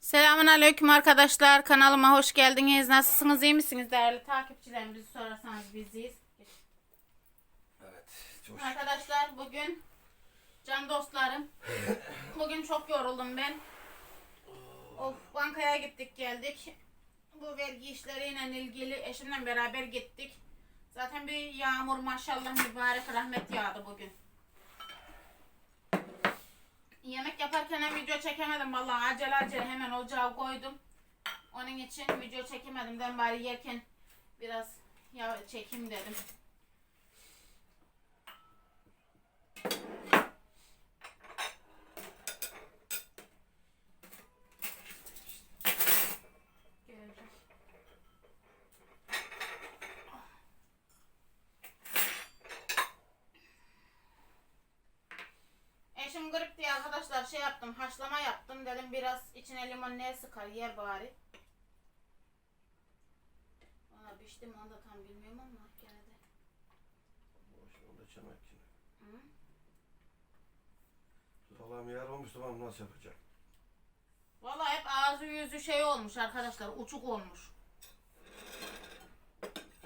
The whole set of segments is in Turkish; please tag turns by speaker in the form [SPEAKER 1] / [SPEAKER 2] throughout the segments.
[SPEAKER 1] Selamun Aleyküm arkadaşlar. Kanalıma hoş geldiniz. Nasılsınız? iyi misiniz değerli takipçilerim? Bizi sorarsanız biziz.
[SPEAKER 2] Evet. Çok
[SPEAKER 1] Arkadaşlar bugün can dostlarım. Bugün çok yoruldum ben. Of bankaya gittik geldik. Bu vergi işleriyle ilgili eşimle beraber gittik. Zaten bir yağmur maşallah mübarek rahmet yağdı bugün. Yemek yaparken hem video çekemedim vallahi acele acele hemen ocağa koydum. Onun için video çekemedim. Ben bari yerken biraz ya çekeyim dedim. Geleceğim. Eşim grip diye arkadaşlar şey yaptım haşlama yaptım dedim biraz içine limon ne sıkar yer bari. Valla pişti mi onu da tam bilmiyorum ama gene de.
[SPEAKER 2] Boşuna da çanak yine.
[SPEAKER 1] Hı?
[SPEAKER 2] Salam yer olmuş tamam nasıl yapacak?
[SPEAKER 1] Valla hep ağzı yüzü şey olmuş arkadaşlar uçuk olmuş.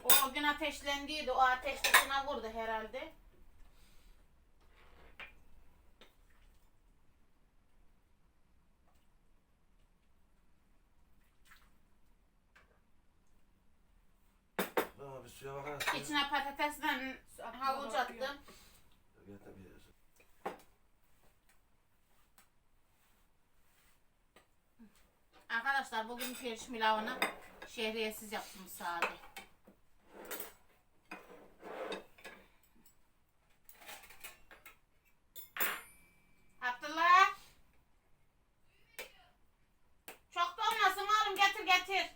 [SPEAKER 1] O gün ateşlendiydi o ateş dışına vurdu herhalde.
[SPEAKER 2] Bir suya bakarsın.
[SPEAKER 1] İçine patatesden havuç attım.
[SPEAKER 2] Yersin.
[SPEAKER 1] Arkadaşlar bugün pirinç pilavını şehriyesiz yaptım sade. Abdullah. Çok da olmasın oğlum getir getir.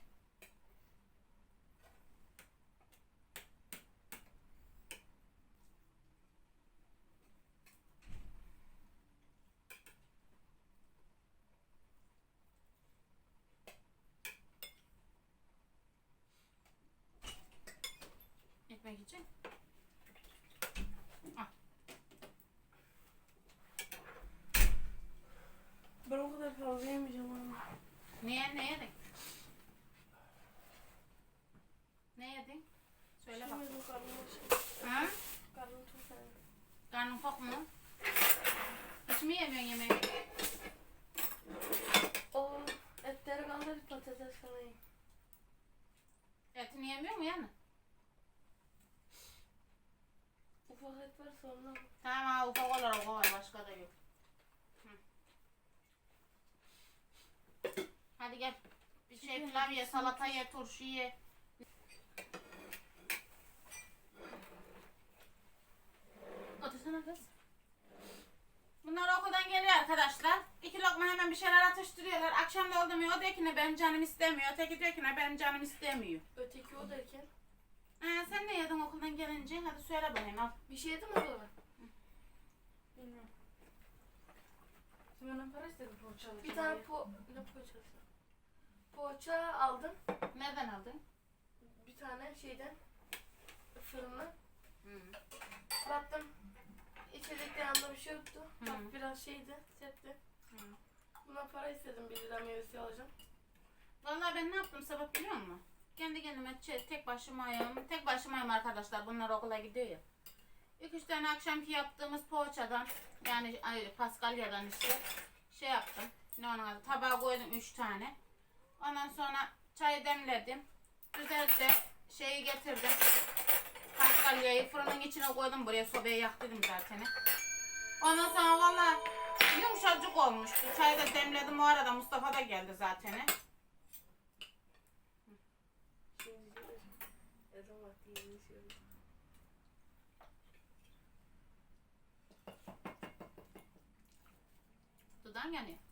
[SPEAKER 1] Ekmek için.
[SPEAKER 3] Ben o kadar fazla yemeyeceğim ama.
[SPEAKER 1] Niye ne yedin? Ne yedin? Söyle bak.
[SPEAKER 3] Yemedim karnım aç.
[SPEAKER 1] Ha?
[SPEAKER 3] Karnım çok ağrıyor.
[SPEAKER 1] Karnın tok mu? Hiç mi yemiyorsun yemeği?
[SPEAKER 3] O etleri kaldır patates falan yiyeyim.
[SPEAKER 1] Etini yemiyor mu yani?
[SPEAKER 3] Ufak et var sonra.
[SPEAKER 1] Tamam ha ufak olarak o var başka da yok. Hı. Hadi gel. Bir şey pilav ye, salata ye, turşu ye. Otursana kız. Bunlar okuldan geliyor arkadaşlar. İki lokma hemen bir şeyler atıştırıyorlar. Akşam da oldu mu o diyor ki ne benim canım istemiyor. Öteki diyor ki ne benim canım istemiyor.
[SPEAKER 3] Öteki o derken.
[SPEAKER 1] Ee, sen ne yedin okuldan gelince? Hadi söyle bakayım al.
[SPEAKER 3] Bir şey yedim mi baba? Bilmiyorum.
[SPEAKER 4] Bana para istedi poğaçalı.
[SPEAKER 3] Bir tane po... Ne poğaçası? Poğaça aldım.
[SPEAKER 1] Nereden aldın?
[SPEAKER 3] Bir tane şeyden. Fırından.
[SPEAKER 1] Hı.
[SPEAKER 3] Baktım. İçecekte yanında bir şey yoktu.
[SPEAKER 1] Hı.
[SPEAKER 3] Bak biraz şeydi. Sertti.
[SPEAKER 1] Hı.
[SPEAKER 3] Buna para istedim. 1 lira meyvesi alacağım.
[SPEAKER 1] Vallahi ben ne yaptım sebep biliyor musun? Kendi kendime çe- tek başımayım. Tek başımayım arkadaşlar. Bunlar okula gidiyor ya. İki üç tane akşamki yaptığımız poğaçadan yani ay, Paskalya'dan işte şey yaptım. Ne onun adı? Tabağa koydum üç tane. Ondan sonra çay demledim. Güzelce şeyi getirdim. Paskalya'yı fırının içine koydum. Buraya sobaya yaktım zaten. Ondan sonra valla yumuşacık olmuştu. Çayı da demledim. O arada Mustafa da geldi zaten. Dudağın yanıyor.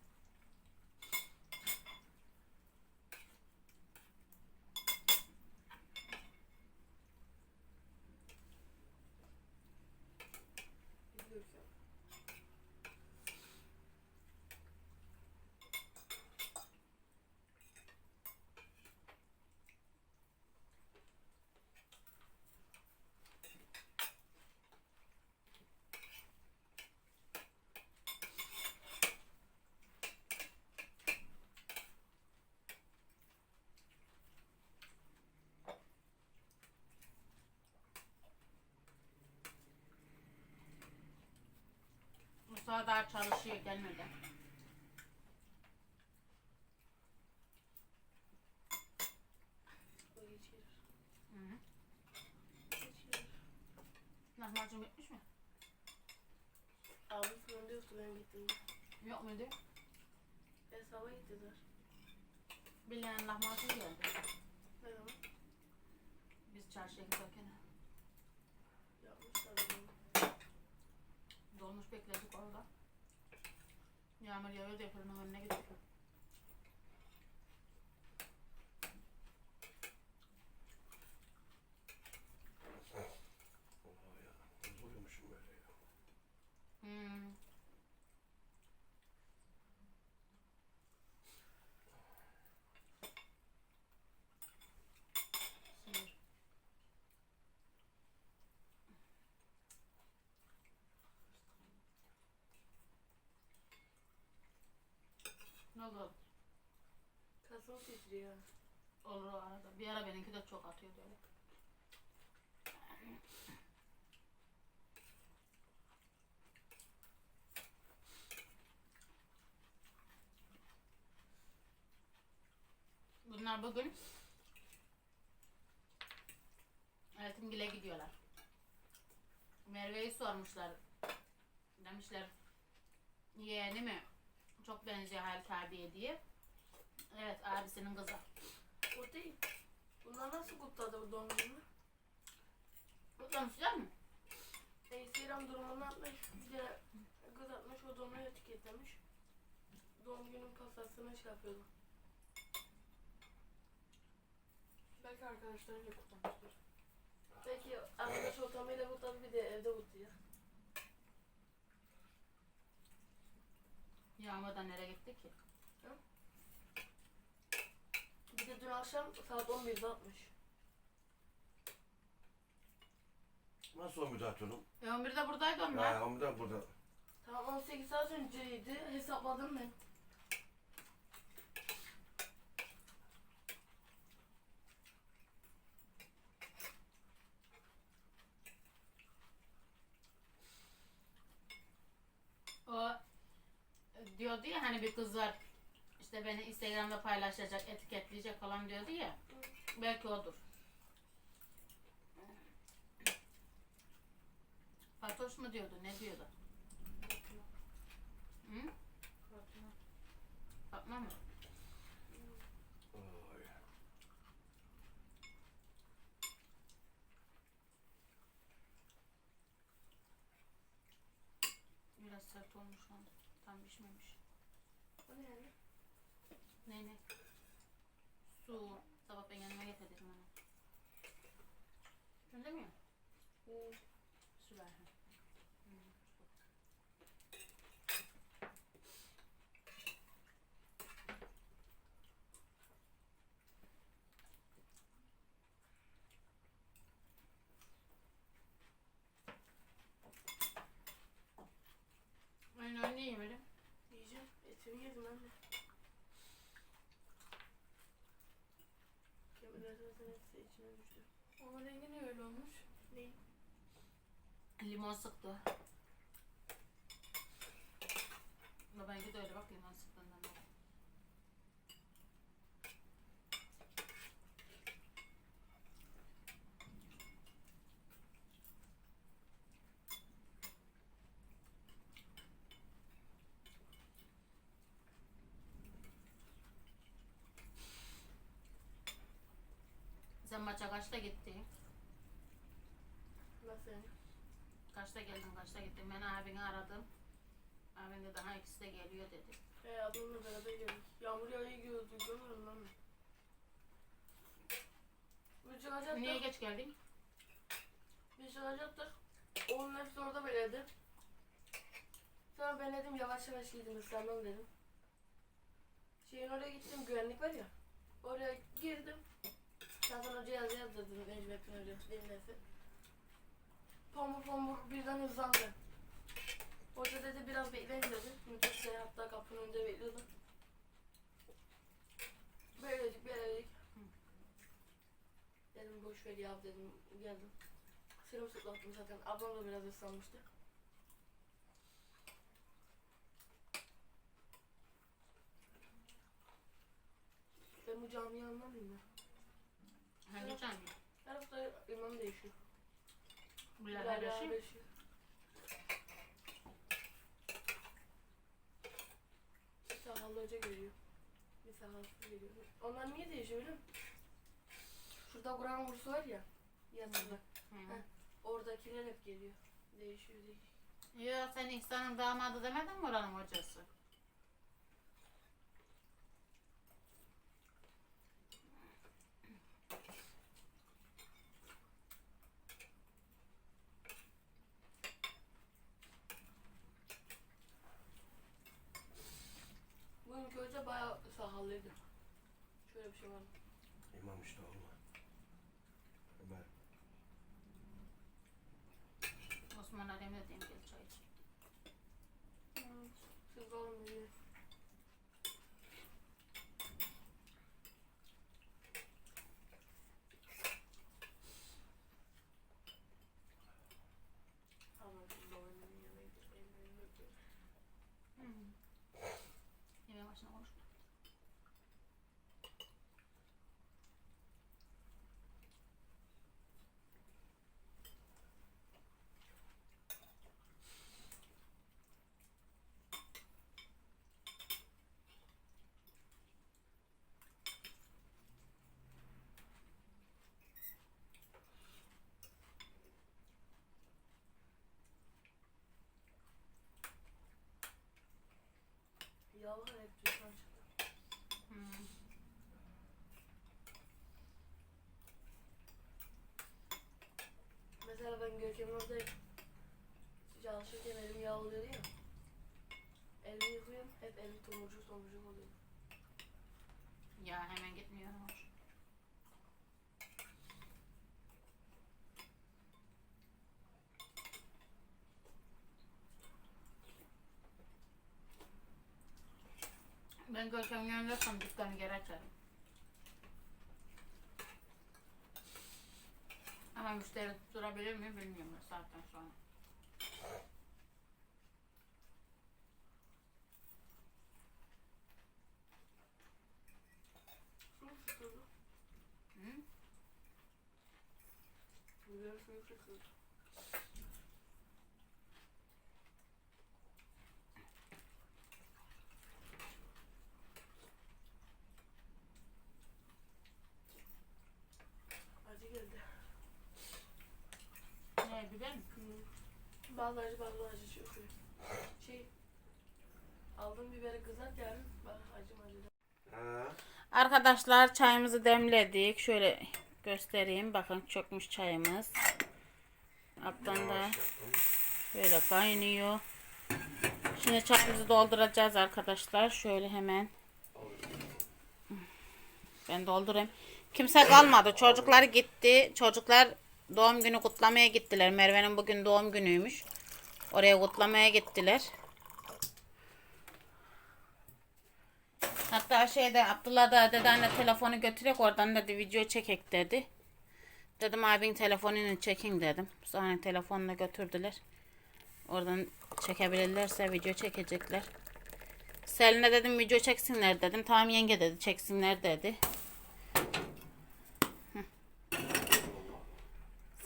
[SPEAKER 1] Mustafa daha çalışıyor.
[SPEAKER 3] Geçirir.
[SPEAKER 1] Lahmacun bitmiş mi?
[SPEAKER 3] Abi fırında yoktu ben gittim.
[SPEAKER 1] Yok muydu?
[SPEAKER 3] Hesaba gittiler.
[SPEAKER 1] Bilen lahmacun geldi.
[SPEAKER 3] Ne zaman?
[SPEAKER 1] Biz çarşıya giderken dolmuş bekledik orada. Yağmur yağıyor diye fırının önüne gittik.
[SPEAKER 2] Allah ya. Nasıl uyumuşum böyle ya.
[SPEAKER 1] Hmm. Sinir. Ne oldu?
[SPEAKER 3] Kasım titriyor.
[SPEAKER 1] Olur o arada. Bir ara benimki de çok atıyordu öyle. Bunlar bugün Eltimgil'e gidiyorlar. Merve'yi sormuşlar. Demişler yeğeni mi? Çok benziyor Halit abiye diye. Evet abisinin kızı.
[SPEAKER 3] O değil. Bunlar nasıl kutladı bu doğum gününü?
[SPEAKER 1] Kutlamışlar mı?
[SPEAKER 3] E, Instagram durumunu atmış. Bir de kız atmış o da onu etiketlemiş. Doğum günün pastasını şey yapıyordu.
[SPEAKER 4] Belki arkadaşlarıyla kutlamıştır.
[SPEAKER 3] Belki arkadaş ortamıyla kutladı bir de evde kutluyor.
[SPEAKER 1] Yağmurdan nereye gitti ki?
[SPEAKER 3] Bir de dün akşam saat 11'de atmış.
[SPEAKER 2] Nasıl o müdahale
[SPEAKER 1] E 11'de buradaydı onlar.
[SPEAKER 2] Ya ondan burada.
[SPEAKER 3] Tamam 18 saat önceydi. Hesapladım ben.
[SPEAKER 1] O e, diyordu ya hani bir kız var işte beni Instagram'da paylaşacak, etiketleyecek falan diyordu ya. Belki odur. Fatoş mu diyordu, ne diyordu? Hı? Fatma mı?
[SPEAKER 2] Oy.
[SPEAKER 1] Biraz sert olmuş lan. Tam pişmemiş.
[SPEAKER 3] Ne?
[SPEAKER 1] Ne? Su. Sabah ben yanıma getirdim onu. Öyle mi?
[SPEAKER 3] Hmm.
[SPEAKER 1] Su ver. Hı, su. Aynen öyle yemedim.
[SPEAKER 3] Etini yedim anne. Kemirler zaten hepsi içine düştü.
[SPEAKER 4] Ama rengi niye öyle olmuş?
[SPEAKER 3] Ne?
[SPEAKER 1] Limon sıktı. Babanki de öyle bak limon sıktığından Sen maça kaçta gittin?
[SPEAKER 3] Nasıl?
[SPEAKER 1] Kaçta geldin, kaçta gittin? Ben abini aradım. Abin de daha ikisi de geliyor dedi.
[SPEAKER 3] He ablamla beraber geldik. Yağmur yağıyor gidiyordu. Görmüyorum lan. Bir çıkacaktık.
[SPEAKER 1] Niye geç geldin?
[SPEAKER 3] Bir çıkacaktık. Onun hepsi orada bekledi. Sonra ben dedim yavaş yavaş gidin ıslanmam dedim. Şeyin oraya gittim güvenlik var ya. Oraya girdim. Hasan Hoca'ya yazı yazdırdım Necmettin Hocam dinlesin. Pamur pamur birden hızlandı. Hoca dedi biraz bekleyin dedi. Müddet de hatta kapının önünde bekliyordu. Böyledik böyledik. Dedim boş ver ya dedim geldim. Serum sıklattım zaten. Ablam da biraz ıslanmıştı. Ben bu camiyi anlamıyorum.
[SPEAKER 1] Hangi cami?
[SPEAKER 3] Her hafta imam değişiyor.
[SPEAKER 1] Bilal Habeşi.
[SPEAKER 3] Bir sakallı hoca geliyor. Bir sakalsız geliyor. Onlar niye değişiyor biliyor musun? Şurada Kur'an kursu var ya. Yazılı.
[SPEAKER 1] Hı.
[SPEAKER 3] Oradakiler hep geliyor. Değişiyor değişiyor.
[SPEAKER 1] Yok sen İhsan'ın damadı demedin mi oranın hocası?
[SPEAKER 3] Bugünkü hoca sakallıydı. Şöyle bir şey var.
[SPEAKER 2] İmam işte olma. Ömer.
[SPEAKER 1] Osman Alem'e diyeyim gel çay iç.
[SPEAKER 3] Siz kalın diye. De
[SPEAKER 1] Yemeğin başına konuşma.
[SPEAKER 3] Yalan hep çıktı.
[SPEAKER 1] Hmm.
[SPEAKER 3] Mesela ben Görkem'in orada çalışırken elim yağ ya. Elimi yıkıyorum, hep elim tomurcuk tomurcuk oluyor.
[SPEAKER 1] Ya hemen gitmiyor Ben Görkem'in yanındaysam dükkanı geri açarım. Ama müşteri durabilir mi bilmiyorum saatten sonra. Hı?
[SPEAKER 3] Güzel suyu sıkıldı. Acı geldi.
[SPEAKER 1] Ne biber mi?
[SPEAKER 3] Bazı acı bazı acı çıkıyor. Şey, aldım biberi kızart yarın. Bak acım acı.
[SPEAKER 2] Ha.
[SPEAKER 1] Arkadaşlar çayımızı demledik. Şöyle göstereyim. Bakın çökmüş çayımız. Alttan da böyle kaynıyor. Şimdi çayımızı dolduracağız arkadaşlar. Şöyle hemen. Ben doldurayım. Kimse kalmadı. Çocuklar gitti. Çocuklar doğum günü kutlamaya gittiler. Merve'nin bugün doğum günüymüş. Oraya kutlamaya gittiler. Hatta şeyde Abdullah da dedi anne telefonu götürek oradan dedi video çekek dedi. Dedim abin telefonunu çekin dedim. Sonra telefonla götürdüler. Oradan çekebilirlerse video çekecekler. Selin'e dedim video çeksinler dedim. Tamam yenge dedi çeksinler dedi.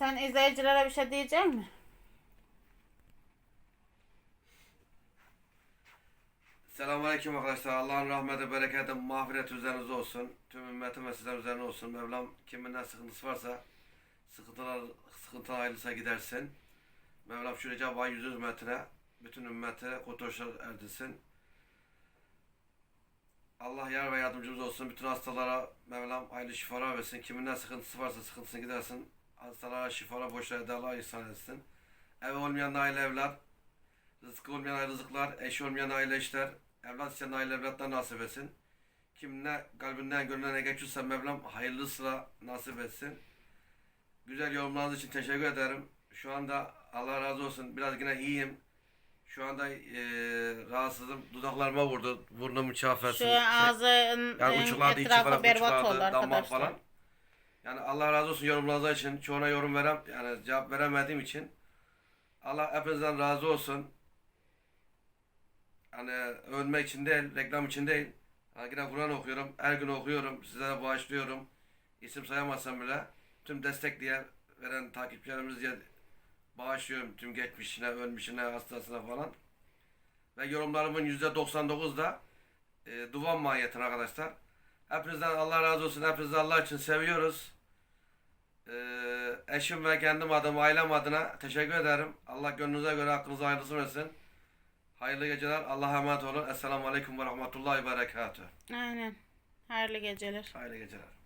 [SPEAKER 1] Sen izleyicilere bir şey diyecek misin?
[SPEAKER 2] Selamünaleyküm arkadaşlar. Allah'ın rahmeti, bereketi, mağfireti üzerinize olsun. Tüm ümmetim ve sizler üzerine olsun. Mevlam kiminden sıkıntısı varsa sıkıntılar, sıkıntılar ayrılsa gidersin. Mevlam şu Recep yüz hürmetine bütün ümmete kurtuluşlar erdirsin. Allah yar ve yardımcımız olsun. Bütün hastalara Mevlam hayırlı şifalar versin. Kiminden sıkıntısı varsa sıkıntısını gidersin. Hastalara şifalar, boşlara ederler, ihsan etsin. Ev olmayan aile evlat, Rızkı olmayan aile rızıklar, eşi olmayan aile işler, evlat isteyen aile evlatlar nasip etsin. Kim ne kalbinden gönlüne geçiyorsa Mevlam hayırlısıyla nasip etsin. Güzel yorumlarınız için teşekkür ederim. Şu anda Allah razı olsun biraz yine iyiyim. Şu anda eee rahatsızım. Dudaklarıma vurdu. Burnumun çafesi.
[SPEAKER 1] Şu ağzın
[SPEAKER 2] yani uçukladı, içi falan
[SPEAKER 1] berbat oldu arkadaşlar.
[SPEAKER 2] falan. Yani Allah razı olsun yorumlarınız için. Çoğuna yorum verem, yani cevap veremediğim için. Allah hepinizden razı olsun. Hani övünmek için değil, reklam için değil. Ha, yine Kur'an okuyorum. Her gün okuyorum. Sizlere bağışlıyorum. İsim sayamazsam bile tüm destekleyen veren takipçilerimize bağışlıyorum. Tüm geçmişine, ölmüşüne, hastasına falan. Ve yorumlarımın %99 da e, duvan mahiyetine arkadaşlar. Hepinizden Allah razı olsun. Hepinizi Allah için seviyoruz. E, eşim ve kendim adım, ailem adına teşekkür ederim. Allah gönlünüze göre hakkınızı hayırlısı versin. Hayırlı geceler. Allah'a emanet olun. Esselamu Aleyküm ve Rahmetullahi ve Berekatuhu.
[SPEAKER 1] Aynen. Hayırlı geceler.
[SPEAKER 2] Hayırlı geceler.